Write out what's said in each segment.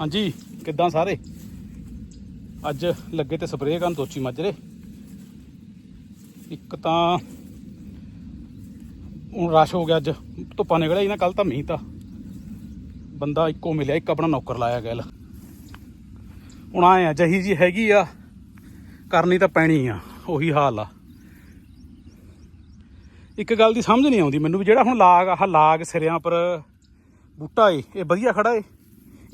ਹਾਂਜੀ, ਕਿੱਦਾਂ ਸਾਰੇ? ਅੱਜ ਲੱਗੇ ਤੇ ਸਪਰੇਅ ਕਰਨ ਦੋਚੀ ਮਾਜਰੇ ਇੱਕ ਤਾਂ ਹੁਣ ਰਸ਼ ਹੋ ਗਿਆ ਅੱਜ। ਧੁੱਪਾਂ ਨਿਕਲਿਆ ਹੀ ਨਾ ਕੱਲ ਤਾਂ ਮੀਂਹ ਤਾਂ। ਬੰਦਾ ਇੱਕੋ ਮਿਲਿਆ, ਇੱਕ ਆਪਣਾ ਨੌਕਰ ਲਾਇਆ ਗਿਆ ਹੁਣ ਆਏ ਆ, ਜਹੀ ਜੀ ਹੈਗੀ ਆ, ਕਰਨੀ ਤਾਂ ਪੈਣੀ ਆ, ਉਹੀ ਹਾਲ ਆ। ਇੱਕ ਗੱਲ ਦੀ ਸਮਝ ਨਹੀਂ ਆਉਂਦੀ ਮੈਨੂੰ ਵੀ, ਜਿਹੜਾ ਹੁਣ ਲਾਗ, ਆਹ ਲਾਗ ਸਿਰਿਆਂ ਪਰ ਬੂਟਾ ਏ, ਇਹ ਵਧੀਆ ਖੜਾ ਏ।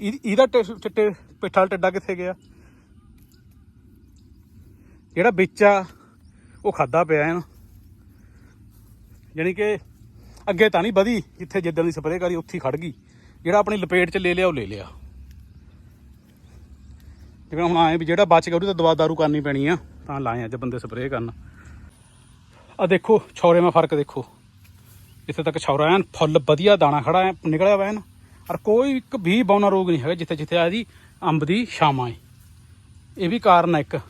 ਇਹਦਾ ਟਿ- ਚਿੱਟੇ ਪਿੱਠਾ ਟੱਡਾ ਕਿੱਥੇ ਗਿਆ? ਜਿਹੜਾ ਵਿੱਚ ਆ, ਉਹ ਖਾਦਾ ਪਿਆ ਹੈ ਨਾ। ਯਾਨੀ ਕਿ ਅੱਗੇ ਤਾਂ ਨਹੀਂ ਵਧੀ, ਜਿੱਥੇ ਜਿੱਦਾਂ ਦੀ ਸਪਰੇਅ ਕਰੀ, ਉੱਥੇ ਹੀ ਖੜ ਗਈ। ਜਿਹੜਾ ਆਪਣੀ ਲਪੇਟ 'ਚ ਲੈ ਲਿਆ, ਉਹ ਲੈ ਲਿਆ। ਜਿਵੇਂ ਹੁਣ ਆਏ ਵੀ ਜਿਹੜਾ ਬਚ ਗਿਆ, ਉਹਦੀ ਤਾਂ ਦਵਾ ਦਾਰੂ ਕਰਨੀ ਪੈਣੀ ਆ, ਤਾਂ ਲਾਏ ਅੱਜ ਬੰਦੇ ਸਪਰੇਅ ਕਰਨ। ਆ ਦੇਖੋ, ਛੌਰੇ ਮਾ ਫ਼ਰਕ ਦੇਖੋ। ਜਿੱਥੇ ਤੱਕ ਛੌਰਾ ਐਨ, ਫੁੱਲ ਵਧੀਆ ਦਾਣਾ ਖੜਾ ਐ, ਨਿਕਲਿਆ ਵਾ ਐਨ। ਔਰ ਕੋਈ ਇੱਕ ਵੀ ਬੌਨਾ ਰੋਗ ਨਹੀਂ ਹੈਗਾ ਜਿੱਥੇ ਜਿੱਥੇ ਆ ਜੀ ਅੰਬ ਦੀ ਛਾਵਾਂ ਏ। ਇਹ ਵੀ ਕਾਰਨ ਹੈ ਇੱਕ।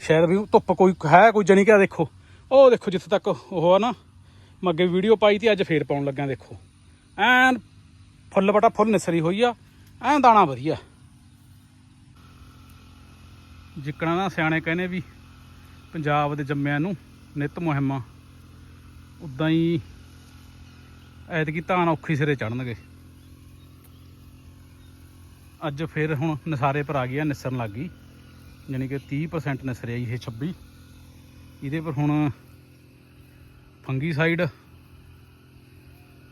ਸ਼ਾਇਦ ਵੀ ਧੁੱਪ ਕੋਈ ਹੈ, ਕੋਈ ਜਣੀ ਕਿਆ ਦੇਖੋ। ਉਹ ਦੇਖੋ ਜਿੱਥੇ ਤੱਕ ਉਹ ਆ ਨਾ। ਮੈਂ ਅੱਗੇ ਵੀਡੀਓ ਪਾਈ ਤੀ, ਅੱਜ ਫੇਰ ਪਾਉਣ ਲੱਗਾ ਦੇਖੋ। ਐਨ ਫੁੱਲ ਬਟਾ ਫੁੱਲ ਨਿਸਰੀ ਹੋਈ ਆ, ਐਨ ਦਾਣਾ ਵਧੀਆ। ਜਿੱਕਣਾ ਨਾ ਸਿਆਣੇ ਕਹਿੰਦੇ ਵੀ ਪੰਜਾਬ ਦੇ ਜੰਮਿਆਂ ਨੂੰ ਨਿਤ ਮੁਹਿੰਮਾਂ। ਉਦਾਂ ਹੀ ਐਤਕੀ ਧਾਨ ਔਖੀ ਸਿਰੇ ਚੜਨਗੇ ਅੱਜ ਫਿਰ ਹੁਣ ਨਸਾਰੇ ਪਰ ਆ ਗਿਆ ਆ, ਨਿਸਰਨ ਲੱਗ ਗਈ। ਯਾਨੀ ਕਿ 30% ਨਿਸਰਿਆ ਇਹ 26 ਇਹਦੇ ਪਰ ਹੁਣ ਫੰਗੀ ਸਾਈਡ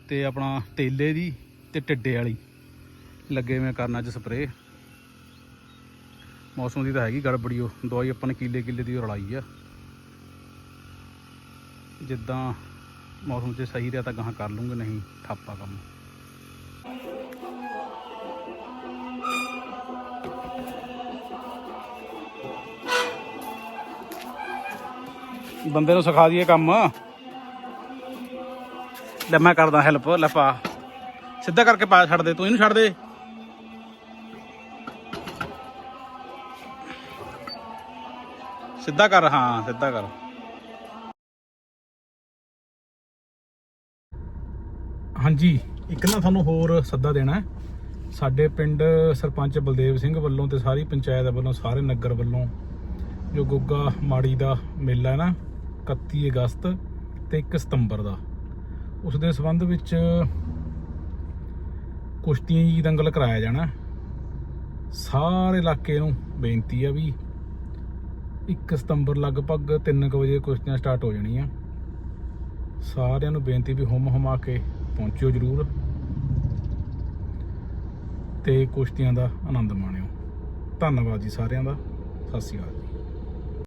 ਤੇ ਆਪਣਾ ਤੇਲੇ ਦੀ ਤੇ ਟਿੱਡੇ ਵਾਲੀ ਲੱਗੇ ਮੈਂ ਕਰਨ ਅੱਜ ਸਪਰੇ ਮੌਸਮ ਦੀ ਤਾਂ ਹੈਗੀ ਗੜਬੜੀ ਉਹ। ਦਵਾਈ ਆਪਾਂ ਨੇ ਕਿੱਲੇ ਕਿੱਲੇ ਦੀ ਰਲਾਈ ਆ। ਜਿੱਦਾਂ ਮੌਸਮ 'ਚ ਸਹੀ ਰਿਹਾ ਤਾਂ ਗਾਹਾਂ ਕਰ ਲੂੰਗੇ, ਨਹੀਂ, ਠਾਪਾ ਕੰਮ। ਬੰਦੇ ਨੂੰ ਸਿਖਾ ਦਈਏ ਕੰਮ। ਲੈ ਮੈਂ ਕਰਦਾ ਹੈਲਪ ਲੈ ਪਾ। ਸਿੱਧਾ ਕਰਕੇ ਪਾ ਛੱਡ ਦੇ, ਤੂੰ ਇਹਨੂੰ ਛੱਡ ਦੇ। ਸਿੱਧਾ ਕਰ, ਹਾਂ, ਸਿੱਧਾ ਕਰ। ਹਾਂਜੀ, ਇੱਕ ਨਾ ਤੁਹਾਨੂੰ ਹੋਰ ਸੱਦਾ ਦੇਣਾ ਸਾਡੇ ਪਿੰਡ ਸਰਪੰਚ ਬਲਦੇਵ ਸਿੰਘ ਵੱਲੋਂ ਤੇ ਸਾਰੀ ਪੰਚਾਇਤ ਵੱਲੋਂ, ਸਾਰੇ ਨਗਰ ਵੱਲੋਂ ਜੋ ਗੁੱਗਾ ਮਾੜੀ ਦਾ ਮੇਲਾ ਹੈ ਨਾ 31 ਅਗਸਤ ਤੇ 1 ਸਤੰਬਰ ਦਾ। ਉਸ ਦੇ ਸੰਬੰਧ ਵਿੱਚ ਕੁਸ਼ਤੀਆਂ ਜੀ ਦੰਗਲ ਕਰਾਇਆ ਜਾਣਾ। ਸਾਰੇ ਇਲਾਕੇ ਨੂੰ ਬੇਨਤੀ ਆ ਵੀ 1 ਸਤੰਬਰ ਲਗਭਗ 3 ਵਜੇ ਕੁਸ਼ਤੀਆਂ ਸਟਾਰਟ ਹੋ ਜਾਣੀਆਂ। ਸਾਰਿਆਂ ਨੂੰ ਬੇਨਤੀ ਵੀ ਹੁਮ ਹੁਮਾ ਕੇ ਪਹੁੰਚਿਓ ਜਰੂਰ ਤੇ ਕੁਸ਼ਤੀਆਂ ਦਾ ਆਨੰਦ ਮਾਣਿਓ। ਧੰਨਵਾਦ ਜੀ ਸਾਰਿਆਂ ਦਾ। ਸਤਿ ਸ਼੍ਰੀ ਅਕਾਲ ਜੀ।